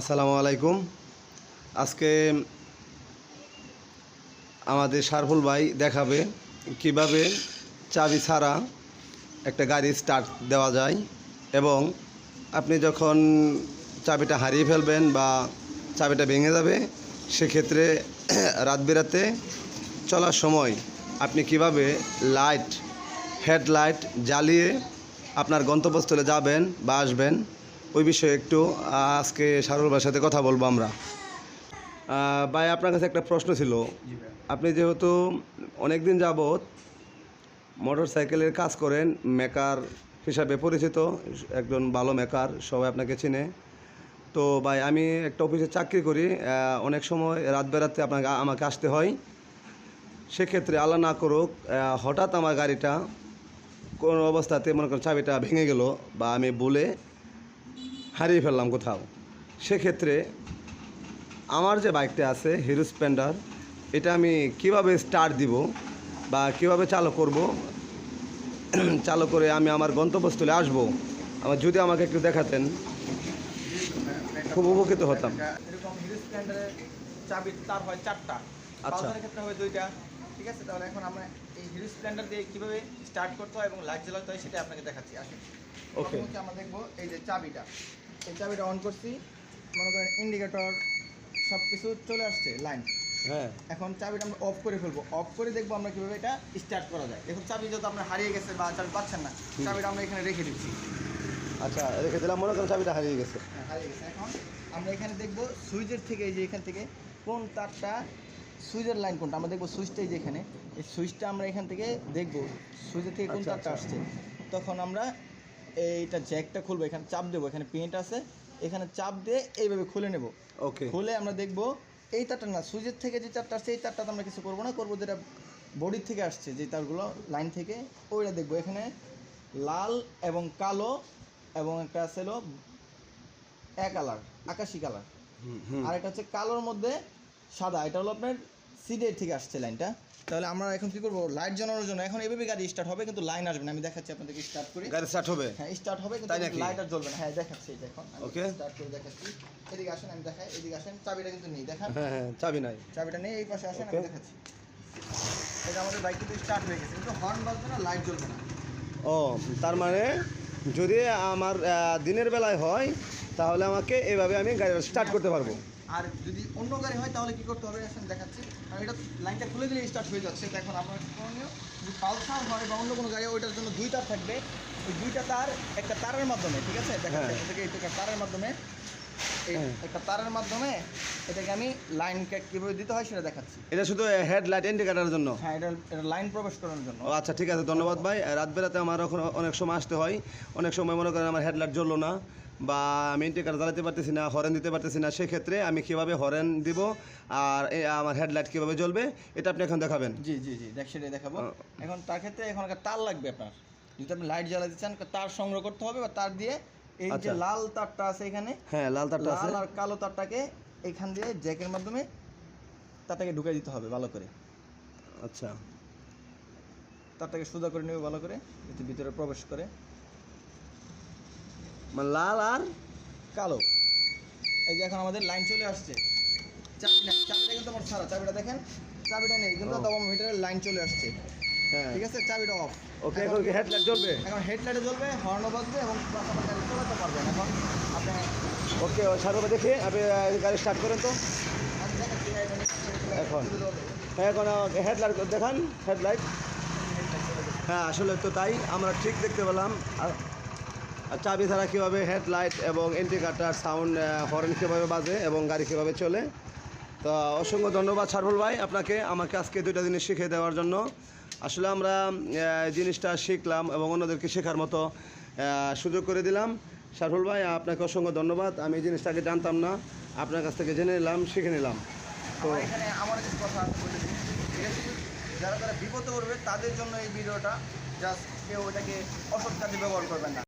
আসসালামু আলাইকুম। আজকে আমাদের সারফুল ভাই দেখাবে কীভাবে চাবি ছাড়া একটা গাড়ি স্টার্ট দেওয়া যায় এবং আপনি যখন চাবিটা হারিয়ে ফেলবেন বা চাবিটা ভেঙে যাবে, সেক্ষেত্রে রাত বেরাতে চলার সময় আপনি কীভাবে লাইট হেডলাইট জ্বালিয়ে আপনার গন্তব্যস্থলে যাবেন বা আসবেন ওই বিষয়ে একটু আজকে সারুল ভাইয়ের সাথে কথা বলব আমরা। ভাই আপনার কাছে একটা প্রশ্ন ছিল। আপনি যেহেতু অনেক দিন যাবৎ মোটর সাইকেলের কাজ করেন মেকার হিসাবে পরিচিত একজন ভালো মেকার সবাই আপনাকে চিনে। তো ভাই আমি একটা অফিসে চাকরি করি অনেক সময় রাত বেরাতে আপনাকে আমাকে আসতে হয়। সেক্ষেত্রে আল্লাহ না করুক হঠাৎ আমার গাড়িটা কোনো অবস্থাতে মনে করেন চাবিটা ভেঙে গেল বা আমি বলে হারিয়ে ফেললাম কোথাও। সেক্ষেত্রে আমার যে বাইকটা আছে হিরো স্প্লেন্ডার এটা আমি কীভাবে স্টার্ট দিব বা কীভাবে চালু করব? চালু করে আমি আমার গন্তব্যস্থলে আসব। আমার যদি আমাকে একটু দেখাতেন খুব উপকৃত হতাম। এরকম হিরো স্প্লেন্ডারের চাবির তার হয় চারটা। আচ্ছা। ক্ষেত্রে হয় দুইটা ঠিক আছে? তাহলে এখন আমরা এই হিরো স্প্লেন্ডার দিয়ে কীভাবে স্টার্ট করতে হয় এবং লাইট জ্বালাতে হয় সেটা আপনাকে দেখাচ্ছি। আসুন। Okay. প্রথম আমরা দেখব এই যে চাবিটা। এই চাবিটা অন করছি। মনে করেন ইন্ডিকেটর সব কিছু চলে আসছে লাইন হ্যাঁ। এখন চাবিটা আমরা অফ করে ফেলব। অফ করে দেখব আমরা কীভাবে এটা স্টার্ট করা যায়। দেখুন চাবি যেহেতু আপনার হারিয়ে গেছে বা চাবি পাচ্ছেন না চাবিটা আমরা এখানে রেখে দিচ্ছি। আচ্ছা রেখে দিলাম মনে করেন চাবিটা হারিয়ে গেছে। হ্যাঁ, হারিয়ে গেছে। এখন আমরা এখানে দেখব সুইচের থেকে এই যে এখান থেকে কোন তারটা সুইচের লাইন কোনটা? আমরা দেখব সুইচটাই যেখানে এই সুইচটা আমরা এখান থেকে দেখব সুইচের থেকে কোন আচ্ছা, তারটা আচ্ছা। আসছে। তখন আমরা এইটা জ্যাকটা খুলবো এখানে চাপ দেবো এখানে পেন্ট আছে এখানে চাপ দিয়ে এইভাবে খুলে নেব। ওকে খুলে আমরা দেখব এই তারটা না সুইচের থেকে যে তারটা আসছে এই তারটা আমরা কিছু করব না করব যেটা বডির থেকে আসছে যে তারগুলো লাইন থেকে ওইটা দেখব। এখানে লাল এবং কালো এবং একটা আছে হলো এক কালার আকাশি কালার। আর একটা হচ্ছে কালোর মধ্যে সাদা এটা হলো আপনার সিডের থেকে আসছে লাইনটা। তাহলে আমরা এখন কি করব? লাইট জ্বালানোর জন্য এখন এভাবে গাড়ি স্টার্ট হবে কিন্তু লাইন আসবে না। আমি দেখাচ্ছি আপনাদেরকে স্টার্ট করি। গাড়ি স্টার্ট হবে? হ্যাঁ স্টার্ট হবে কিন্তু লাইট আর জ্বলবে না। হ্যাঁ দেখাচ্ছি দেখুন। Okay. স্টার্ট করে দেখাচ্ছি। এদিকে আসেন আমি দেখাই এদিকে আসেন। চাবিটা কিন্তু নেই দেখান। হ্যাঁ হ্যাঁ চাবি নাই। চাবিটা নেই এই পাশে আসেন আমি দেখাচ্ছি। এটা আমাদের বাইক কিন্তু স্টার্ট হয়ে গেছে কিন্তু হর্ন বাজবে না লাইট জ্বলবে না। ও তার মানে যদি আমার দিনের বেলায় হয় তাহলে আমাকে এভাবে আমি গাড়ি স্টার্ট করতে পারব। আর যদি অন্য গাড়ি হয় তাহলে কি করতে হবে? আসেন দেখাচ্ছি। আর এটা লাইনটা খুলে দিলে স্টার্ট হয়ে যাচ্ছে। তো এখন আপনার করণীয় যদি পালসার হয় বা অন্য কোনো গাড়ি ওইটার জন্য দুই তার থাকবে। ওই দুইটা তার একটা তারের মাধ্যমে ঠিক আছে? দেখাচ্ছি হ্যাঁ। আপনাদেরকে এই একটা তারের মাধ্যমে। এই হ্যাঁ। একটা তারের মাধ্যমে এটাকে আমি লাইনকে কীভাবে দিতে হয় সেটা দেখাচ্ছি। এটা শুধু হেডলাইট ইন্ডিকেটারের জন্য? হ্যাঁ এটা লাইন প্রবেশ করানোর জন্য। ও আচ্ছা ঠিক আছে ধন্যবাদ ভাই। রাত বেলাতে আমার অনেক সময় আসতে হয়। অনেক সময় মনে করেন আমার হেডলাইট জ্বললো না। বা আমি ইন্ডিকেটার জ্বালাতে পারতেছি না হরেন দিতে পারতেছি না সেক্ষেত্রে আমি কীভাবে হরেন দিব আর আমার হেডলাইট কীভাবে জ্বলবে এটা আপনি এখন দেখাবেন। জি জি জি দেখ সেটাই দেখাবো। এখন তার ক্ষেত্রে এখন একটা তার লাগবে আপনার। যদি আপনি লাইট জ্বালাতে চান তার সংগ্রহ করতে হবে বা তার দিয়ে এই যে আচ্ছা। লাল তারটা আছে এখানে হ্যাঁ লাল তারটা আছে। আর কালো তারটাকে এখান দিয়ে জ্যাকের মাধ্যমে তারটাকে ঢুকাই দিতে হবে ভালো করে। আচ্ছা। তারটাকে সোজা করে নেবে ভালো করে যাতে ভিতরে প্রবেশ করে। মানে লাল আর কালো। এই যে এখন আমাদের লাইন চলে আসছে। চাবি নাই চাবিটা কিন্তু আমার ছাড়া চাবিটা দেখেন। চাবিটা নেই কিন্তু। তখন মিটারের লাইন চলে আসছে। হ্যাঁ। ঠিক আছে? চাবিটা অফ ওকে এখন হেডলাইট জ্বলবে? এখন হেডলাইটে জ্বলবে হর্নও বাজবে এবং গাড়ি চালাতে পারবেন। এখন আপনি ওকে সারবে দেখে আপনি গাড়ি স্টার্ট করেন তো। এখানে। এখন। হ্যাঁ এখন হেডলাইট দেখান হেডলাইট হ্যাঁ আসলে তো তাই আমরা ঠিক দেখতে পেলাম। আর চাবি ছাড়া কীভাবে হেডলাইট এবং ইন্ডিকেটার সাউন্ড হর্ন কীভাবে বাজে এবং গাড়ি কীভাবে চলে? তো অসংখ্য ধন্যবাদ সারফুল ভাই আপনাকে আমাকে আজকে দুইটা জিনিস শিখিয়ে দেওয়ার জন্য। আসলে আমরা জিনিসটা শিখলাম এবং অন্যদেরকে শেখার মতো সুযোগ করে দিলাম। সারফুল ভাই, আপনাকে অসংখ্য ধন্যবাদ। আমি এই জিনিসটাকে জানতাম না। আপনার কাছ থেকে জেনে নিলাম, শিখে নিলাম। তো এখানে আমার কিছু কথা যারা যারা বিপদে পড়বে, তাদের জন্য এই ভিডিওটা, জাস্ট কেউ এটাকে অসৎ কাজে ব্যবহার করবেন না।